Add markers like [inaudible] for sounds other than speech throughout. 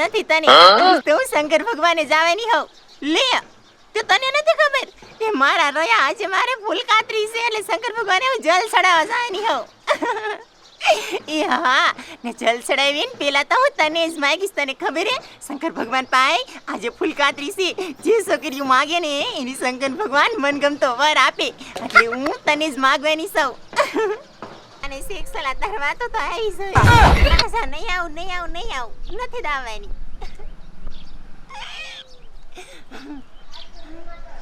નથી તને. તું તો હું શંકર ભગવાને જવાની હોઉં. લે તો તને નથી ખબર? એ મારા રોયા આજે મારે ફૂલ કાતરી છે એટલે શંકર ભગવાને હું જલ ચડાવવા જવાની હોઉં. [laughs] હા ને જલ ચડાવીને પેલા તો હું તને જ માગીશ તને ખબર હે? શંકર ભગવાન પાય આજે ફૂલ કાતરી છે. જે છોકરીઓ માગે ને એની શંકર ભગવાન મનગમતો વર આપે. એટલે હું તને જ માગવાની સૌ [laughs] અને શેખ સલાહ તાર તો આવી છે નહીં આવું નહીં આવું નહીં આવું. નથી દાવાની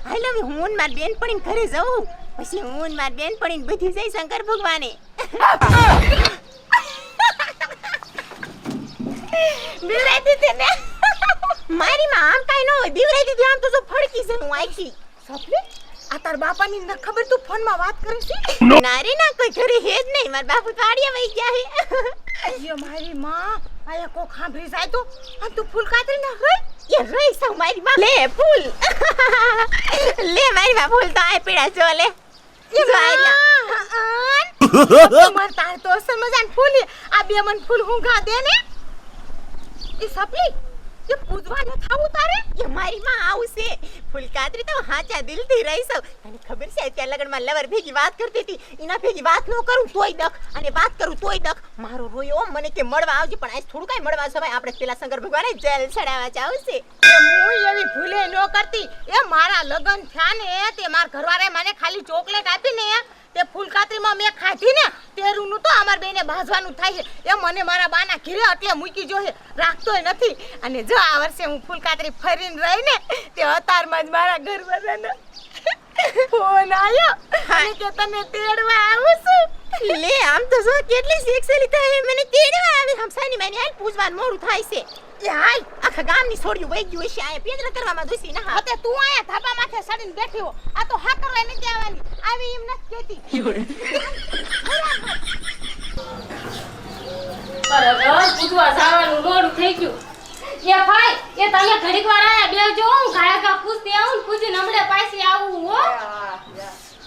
હાલો હવે હું માર બેન પડીને ઘરે જઉં. પછી હું માર બેન પડીને બધી જઈ શંકર ભગવાને. બીવરાઈ દીધી ને. મારી માં આમ કાઈ ન હોય. બીવરાઈ દીધી આમ તો જો ફડકી છે હું આખી સપલી આ તાર બાપાની ન ખબર તું ફોનમાં વાત કરે છે? ના રે ના કોઈ ઘરે હે જ નહીં. મારા બાપુ તો આડિયા વહી ગયા હે. અયો મારી માં આયા કોક સાંભળી જાય તો? આ તું ફૂલ કાતરી ના હોય? એ રહી સૌ મારી માં લે ફૂલ. [laughs] લે મારી માં ફૂલ તો આ પીડા જો લે. જો આયલા. [laughs] માર તાર તો સમજાન ફૂલ. આ બે મન ફૂલ હું ગા દે ને. એ સપલી એ પૂજવા ન થાવું તારે? એ મારી માં આવશે. ફૂલકાતરી તો હાચા દિલથી રહી સૌ તને ખબર છે, અત્યારે લગનમાં લવર ભેગી વાત કરતી હતી. એના ભેગી વાત ન કરું, તોય દખ. અને વાત કરું, તોય દખ. મારો રોયો મને કે મળવા આવજે, પણ આજ થોડું કાંઈ મળવા સવાય આપણે પેલા શંકર ભગવાને જેલ ચડાવવા જાવશે હું એવી ભૂલે ન કરતી. એ મારા લગન થયા ને તે માર ઘરવાળાએ મને ખાલી ચોકલેટ આપી ને તે ફૂલ કાતરીમાં મેં ખાધી ને તેરુંનું તો બાંધવાનું થાય છે. એ મને મારા બાના ઘીરે એટલે મૂકી જોહે રાખતોય નથી. અને જો આ વર્ષે હું ફૂલ કાતરી ફરીને રહી ને તે અતારમાં જ મારા ઘરવાળાનો ફોન આવ્યો અને કે તમે તેડવા આવું છું? લે આમ તો જો કેટલી સેક્સલી થાય મને તેડવા આવે. હમસાની મને હાલ પૂછવાનું મોડું થાય છે. હાલ આખા ગામની છોડ્યું વહી ગયું છે આયા પેદરા કરવામાં દોસી ના તું આયા ધાબા માથે સડીને બેઠી હો. આ તો હા કરવા નથી આવવાની. આવી એમ નથી કહેતી. બરાબર પૂછવા જવાનું મોડું થઈ ગયું. એ ભાઈ એ તમે ઘડીક વાર આયા બેજો હું ગાયા ગા પૂછતી આવું ને નમડે પાછી આવું હો.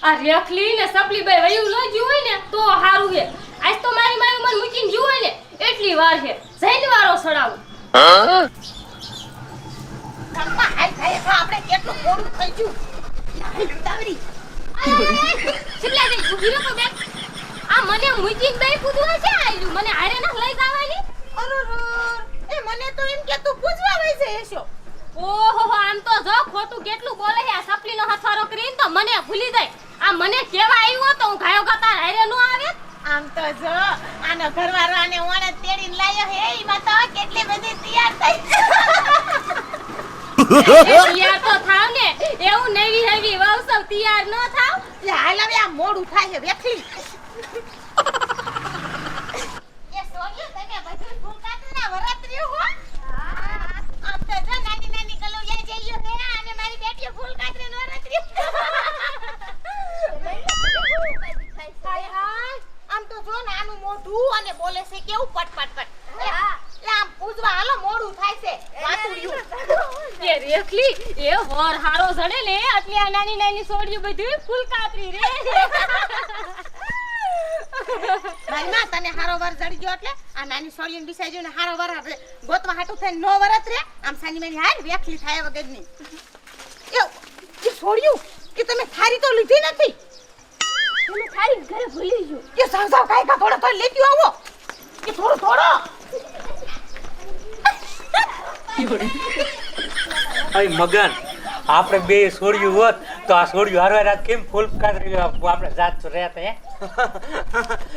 આ રેખલી ને સપલી ભાઈ વયું ન હોય ને તો હારું હે. આજ તો મારી મારી મન મૂકીને હોય ને એટલી વાર હે. જૈન વારો સડાવું. આપણે કેટલું મોડું થઈ ગયું. આ મને મુજીન બે પૂછવા છે આયલું? મને હારે ના લઈ જવાની? અરર એ મને તો એમ કે તું પૂછવા વઈ છે એશો ઓહો આમ તો જો ખોટું કેટલું બોલે છે આ સપલીનો હથવારો કરીને તો મને ભૂલી જાય. આ મને કેવા આવ્યો તો હું ગાયો ગાતા હારે નો આવે? આમ તો જો આનો ઘરવાળો આને ઓણે તેડીને લાયો હે એમાં તો કેટલી બધી તૈયાર થઈ તૈયાર તો થાવ ને. એવું નવી નવી વહુ સૌ તૈયાર ન થાવ. હાલ હવે આ મોડું થાય છે વેખલી એ સોનિયો તમે બધું ફૂંકાતના વરત રહ્યું હો આમ તો જો નાની નાની કલોયા જઈયો હે અને મારી બેટીઓ ફૂલ કાતરીનો વરત રહ્યું હાય હાય આમ તો જો નાનું મોઢું અને બોલે છે કેવું પટ પટ પટ લે આમ પૂજવા હાલો મોડું થાય છે વાતુડિયું એ રેખલી એ હારો જડે ને આટલી આ નાની નાની સોડિયું બધું ફૂલ કાતરી રે. મારી માં તને હારો વર જડી ગયો એટલે આ નાની સોડિયું બિસાઈ ગયો ને હારો વર આપણે ગોતવા હાટું થઈને નો વરત રે. આમ સાની મેની હાલ વેખલી થાય વગરની. એ એ સોડિયું કે તમે થારી તો લીધી નથી. તમે થારી ઘરે ભૂલી ગયો. કે સાવ સાવ કાઈ કા થોડો થોડો લેતી આવો. કે થોડો થોડો. અય મગન આપણે બે છોડ્યું હોત તો આ છોડ્યું હારવાર રાત કેમ ફૂલ કાતરી આપણે જાત તો રહેતા હે?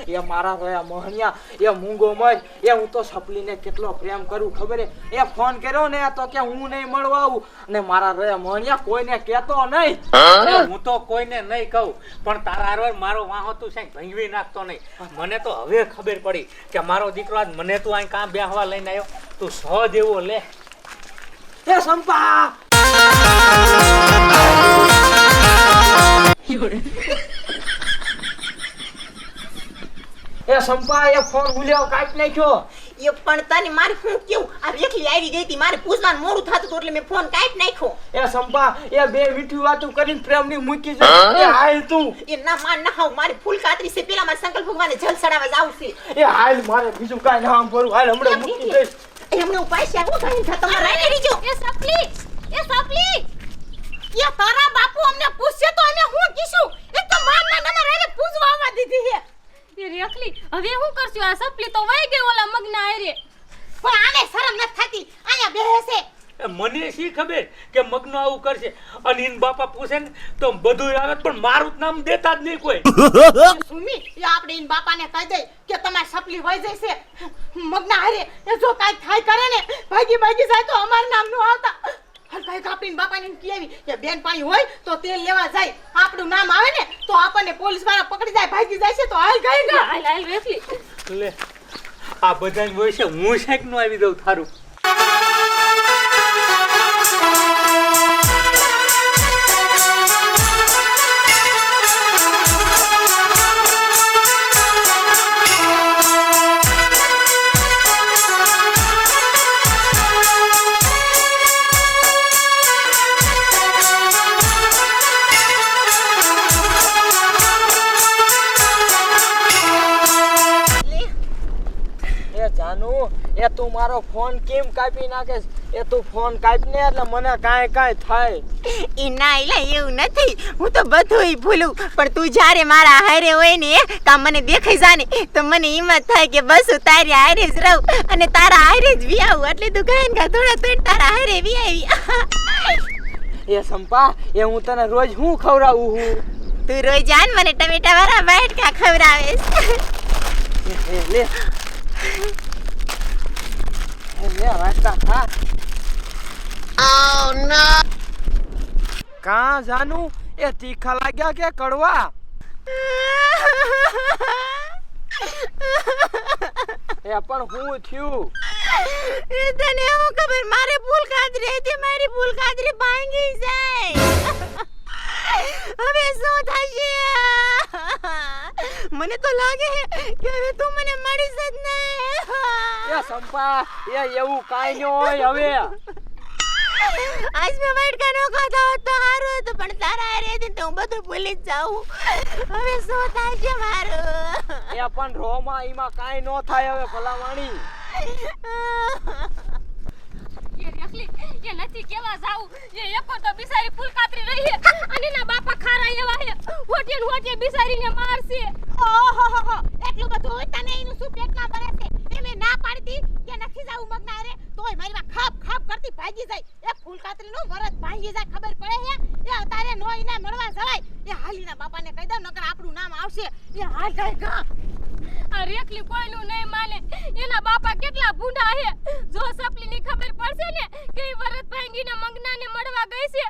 [laughs] એ મારા રોયા મોહનિયા એ મૂંગો મજ એ હું તો સપલીને કેટલો પ્રેમ કરું ખબર એ એ ફોન કર્યો ને તો કે હું નહીં મળવા આવું. ને મારા રહ્યા મોહનિયા કોઈને કહેતો નહીં. હું? તો કોઈને નહીં કહું પણ તારા હારવાર મારો વાહો તું છે ભંગવી નાખતો નહીં. મને તો હવે ખબર પડી કે મારો દીકરો આજ મને તું અહીં કાં બેહવા લઈને આવ્યો તું સો જેવો લે. એ સંપા! એ સંપા એ ફોન ભૂલ્યો કાઢી નાખ્યો. એ પણ તને મારે શું કેવું? આ રેખલી આવી ગઈ હતી મારે પૂછવાનું મોડું થતું હતું એટલે મેં ફોન કાઢી નાખ્યો. એ સંપા એ બે મીઠી વાતો કરીને પ્રેમની મૂકી છે. એ હાલ તું. એ ના માર ના હાવ મારે ફૂલ કાતરી છે. પેલા મારે સંકલ્પ ભગવાને જલ ચડાવવા જાવું છે. એ હાલ મારે બીજું કાંઈ નામ ભરું હાલ હમણાં મૂકી દઈશ. એમને હું પૈસા હું કાંઈ થા તમારે રાઈ લેજો એ સપલી એ સપલી એ તારા બાપુ અમને પૂછશે તો અમે હું કીશું? એ તો માર ના નંબર એને પૂછવા આવવા દીધી છે. એ રેખલી હવે હું કરશું? આ સપલી તો વહી ગઈ ઓલા મગના આરે પણ આને શરમ નથી થતી. અહીંયા બેસે. મને શી ખબર કે મગનો આવું કરશે? અને ઇન બાપા પૂછે ને તો બધું આવે પણ મારું જ નામ દેતા જ નહીં કોઈ. સુમી એ આપણે ઇન બાપાને કહી દઈ કે તમારી સપલી વહી જશે. મગના હારે. એ જો કાઈ થાય કરે ને ભાગી ભાગી જાય તો અમારું નામનું આવતા. હાલ કાંઈક આપણે ઈન બાપાને એમ કહી આવી કે બેન પાણી હોય તો તેલ લેવા જાય. આપણું નામ આવે ને તો આપણને પોલીસવાળા પકડી જાય ભાગી જાય છે તો હાલ ગઈ ગા. હાલ હાલ રેખલી લે આ બધાને હોય છે હું શેકનું આવી દઉં થારું. એ તું મારો ફોન કેમ કાપી નાખેસ એ તું ફોન કાપી ને એટલે મને કાંઈ કાંઈ થાય. ઈ ના એલા એવું નથી. હું તો બધુંય ભૂલું. પણ તું જ્યારે મારા હારે હોય ને કામ મને દેખાઈ જાને તો મને હિંમત થાય કે બસ હું તારી હારે જ રહું અને તારા હારે જ વિયાવું એટલે તું કહે ને કે થોડા થોડા તારા હારે વિયાવી એ સંપા એ હું તને રોજ હું ખવડાવું હું? તું રોજ આન મને ટમેટા વાળા બાટકા ખવડાવેશ લે. કાં જાનું એ તીખા લાગ્યા કે કડવા? [laughs] એ પણ હું થયું? એ તને હું ખબર? મારે ભૂલ કાતરી હતી મારી ભૂલ કાતરી ભાંગી જાય. હવે શું થશે? મને તો લાગે કે હવે તું મને મળી જ નહીં. એ સંપા એ એવું કાંઈ ન હોય હવે. આજ મેં નો ખાધા હોત તો સારું હતું પણ તારા તો હું બધું ભૂલી જ જાઉં. હવે શું થશે મારું? એ પણ રોમાં એમાં કાંઈ ન થાય હવે ભલાવાણી. એ રેખલી એ નથી કેવા જાવું એ એકો તો બિસારી ફૂલ કાતરી રહી હે અને એના બાપા ખારા એવા હે હોટે ને હોટે બિસારીને મારશે. ઓહોહોહો, એટલું બધું હોય તને એનું શું પેટમાં ભરે છે? એ ના પાડતી કે નથી જાવું મગના રે તોય મારી માં ખાપ ખાપ કરતી ભાગી જાય. એ ફૂલ કાતરીનું વરત ભાંગી જાય ખબર પડે હે? એ અતારે નો ઈને મળવા જવાય. એ હાલીના બાપાને કહી દઉં નકર આપણું નામ આવશે. એ હાલ જાય ગા. આ રેખલી કોઈનું નહીં માને. એના બાપા કેટલા ભૂંડા હે? જો સપલીની ખબર પડશે ને કે ઈ વરત મગના મંગનાને મળવા ગઈ છે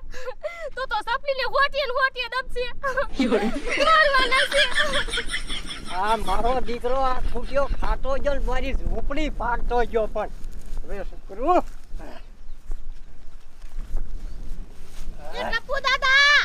તો તો સપલીને હોટીએ ને હોટીએ દબશે. મારવાના છે આ મારો દીકરો આ ખૂટ્યો ખાતો ગયો ને મારી ઝૂંપડી ફાટતો ગયો પણ. હવે શું કરું? એ ટપુ દાદા!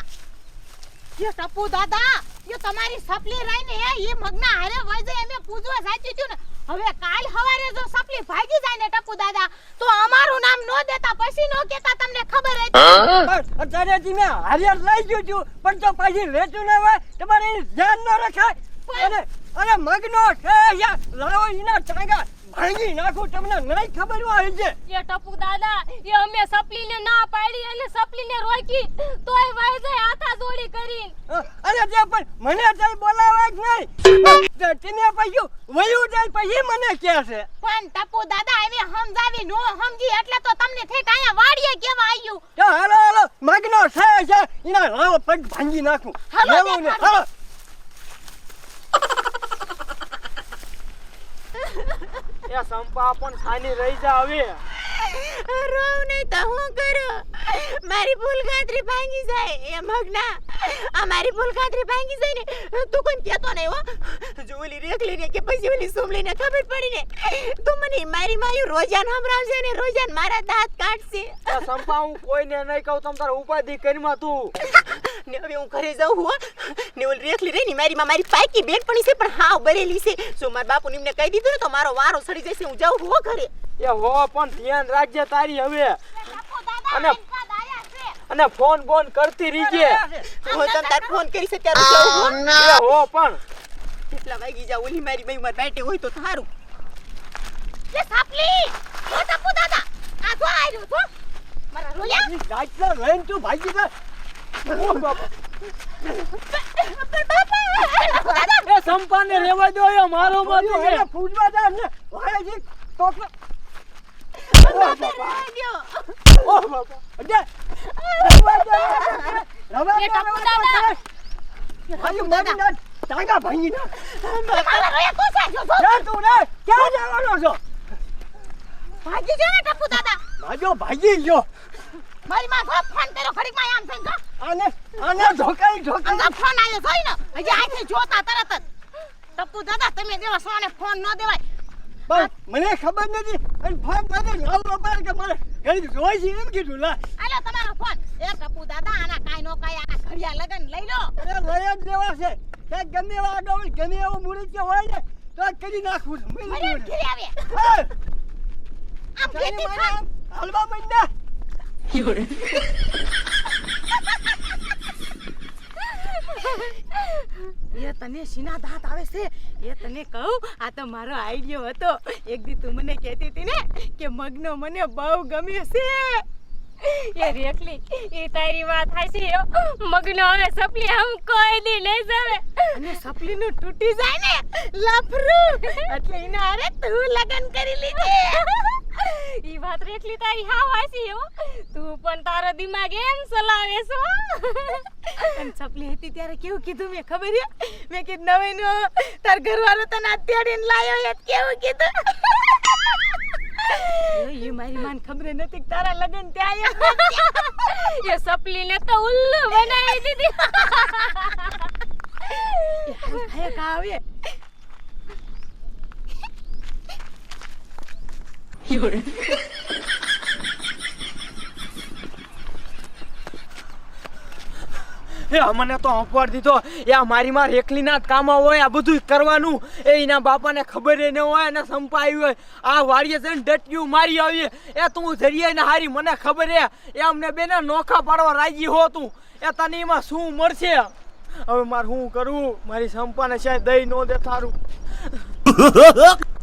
એ ટપુ દાદા! એ તમારી સપલી રહીને એ મગના હારે વઈ જાય એમે પૂજવા સાચી થયું ને. હવે કાલ હવારે જો સપલી ભાગી જાય ને ટપુ દાદા તો અમારું નામ નો દેતા પછી નો કેતા તમને ખબર હતી અત્યારે હારિયાર લઈ ગયું છું પણ તો પછી લેતું ના હોય તમારે ધ્યાન ન રખાય. અને અરે મગનો છે યા લાવો ઇના ટાંગા. ભાંગી નાખું તમને. નહીં ખબર હોય છે એ ટપુ દાદા એ અમે સપલીને ના પાડી અને સપલીને રોકી. તોય વાય જાય આખા જોડી કરીને. અરે જે પણ મને તઈ બોલાવે જ નહીં. તે તમે પછી વયું જાય પછી મને કે છે. પણ ટપુ દાદા એમે સમજાવી નો સમજી એટલે તો તમને થઈ કાયા વાડીએ કેવા આવ્યું તો હાલો હાલો મગનો છે છે ઇના લાવો પગ ભાંગી નાખું. હાલો, હાલો. [laughs] એ સંપા પણ ખાની રહી જા હવે. રોવ નહીં તો હું કરું? મારી ભૂલ ખાતરી ભાંગી જાય એ મગના. આ મારી ભૂલ ખાતરી ભાંગી જાય ને તું કોઈ કહેતો નહીં હો. જો ઓલી રેખલી ને કે પછી ઓલી સોમલી ને ખબર પડી ને તો મને મારી માયું રોજાન સંભળાવશે ને રોજાન મારા દાંત કાઢશે. સંપા હું કોઈને નહીં કહું તમ તારે ઉપાધિ કરીમાં તું. ને હવે હું ઘરે જાઉં હો ને ઓલી રેખલી રહી ને મારી માં મારી પાકી બેનપણી છે પણ હાવ બરેલી છે. જો મારા બાપુ એમને કહી દીધું ને તો મારો વારો સડી જશે હું જાઉં હો ઘરે. એ હો પણ ધ્યાન રાખજે તારી હવે. અને- અને ફોન બોન કરતી રીજે હું તમ તાર ફોન કરી છે ત્યારે જાઉં હો. પણ. કેટલા વાગી જા ઓલી મારી બઈ માર બેટે હોય તો થારું એ સાપલી ઓ ટપુ દાદા. આ તો આયો તો મારા રોયા રાતના લઈને તું ભાગી જા. ઓ બાપા. એ સંપાને રેવા દો એ મારો મારી છે. એને ફૂટવા દે છે ટોપલો ઓ બાપા. ઓ બાપા. અડે દાદા. ભાંગી જો દાદા ભાજો ભાગી ગયો મારી માં જો ફોન કર્યો ઘડીકમાં આમ થઈ ગયો આને આને ઢોકાઈ ઢોકાઈ ફોન આયો જોઈ ને હજી આથી જોતા તરત જ દાદા તમે દેવા સોને ફોન ન દેવાય બસ મને ખબર નથી ફોન કરે લાવો બાર કે મારે ઘડી જોઈ છે એમ કીધું લા આલો તમારો ફોન એ ટપુ દાદા આના કાઈ નો કાઈ ઘડિયા લગન લઈ લો. અરે લઈ જ લેવા છે. કે ગમે એવા હોય, ગમે એવો મુરત હોય ને તો કરી નાખવું છે. મને મરી ઘરે આવે. આમ હલવા મંડા [laughs] એ તને સીના દાંત આવે છે? એ તને કહું, આ તો મારો આઈડિયો હતો. એક દી તું મને કહેતી હતી ને કે મગનો મને બહુ ગમ્યો છે. એ રેખલી, એ તારી વાત હાચી હો. મગનો હવે સપલી આમ કોઈ દી નહીં જાવે. અને સપલીનું તૂટી જાય ને, લફરું. એટલે એના અરે તું લગન કરી લીધી. ઈ વાત રેખલી તારી હા વાસી હો. તું પણ તારો દિમાગ એમ ચલાવે છો અને સપલી હતી ત્યારે કેવું કીધું મેં ખબર છે? મેં કીધું નવે નો તાર ઘરવાળો તને અત્યારે લાયો એ કેવું કીધું? એ મારી માન ખબર નથી તારા લગન ત્યાં એ સપલી ને તો ઉલ્લુ બનાવી દીધી. ખાય કા આવે [laughs] અમને તો અપવાડ દીધો. એ આ મારી માં એકલીના જ કામ હોય આ બધું કરવાનું. એ એના બાપાને ખબર ન હોય અને સંપાયું હોય. આ વાડીએ જઈને ડટક્યું મારી આવીએ. એ તું જરીએ ને હારી મને ખબર હે. એ અમને બેને નોખા પાડવા રાજી હો તું એ તને એમાં શું મળશે? હવે મારે શું કરવું? મારી સંપાને શાયદ દઈ ન દે થારું. [laughs]